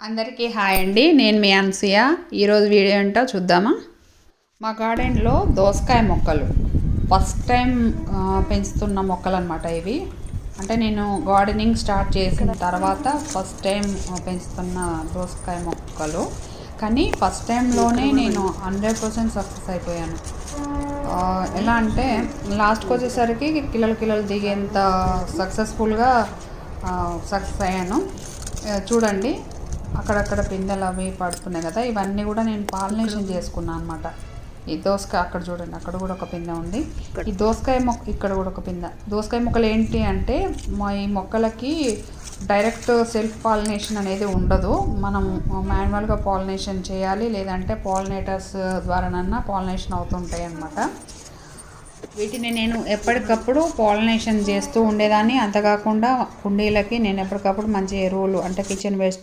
అందరికీ హాయ్ అండి. నేను మీ అన్సియ. ఈరోజు వీడియో ఏంటో చూద్దామా? మా గార్డెన్లో దోసకాయ మొక్కలు. ఫస్ట్ టైం పెంచుతున్న మొక్కలు అనమాట ఇవి. అంటే నేను గార్డెనింగ్ స్టార్ట్ చేసిన తర్వాత ఫస్ట్ టైం పెంచుతున్న దోసకాయ మొక్కలు. కానీ ఫస్ట్ టైంలోనే నేను హండ్రెడ్ పర్సెంట్ సక్సెస్ అయిపోయాను. ఎలా అంటే లాస్ట్కి వచ్చేసరికి కిలోలు కిలోలు దిగేంత సక్సెస్ఫుల్గా సక్సెస్ అయ్యాను. చూడండి. అక్కడక్కడ పిందెలు అవి పడుతున్నాయి కదా ఇవన్నీ కూడా నేను పాలినేషన్ చేసుకున్నాను అనమాట ఈ దోసకాయ అక్కడ చూడండి అక్కడ కూడా ఒక పిందె ఉంది. ఈ దోసకాయ మొక్క ఇక్కడ కూడా ఒక పిందె దోసకాయ మొక్కలు ఏంటి అంటే మా ఈ మొక్కలకి డైరెక్ట్ సెల్ఫ్ పాలినేషన్ అనేది ఉండదు. మనం మాన్యువల్గా పాలినేషన్ చేయాలి లేదంటే పాలినేటర్స్ ద్వారానన్నా పాలినేషన్ అవుతుంటాయి అన్నమాట. వీటిని నేను ఎప్పటికప్పుడు పాలినేషన్ చేస్తూ ఉండేదాన్ని. అంతకాకుండా కుండీలకి నేను ఎప్పటికప్పుడు మంచి ఎరువులు అంటే కిచెన్ వేస్ట్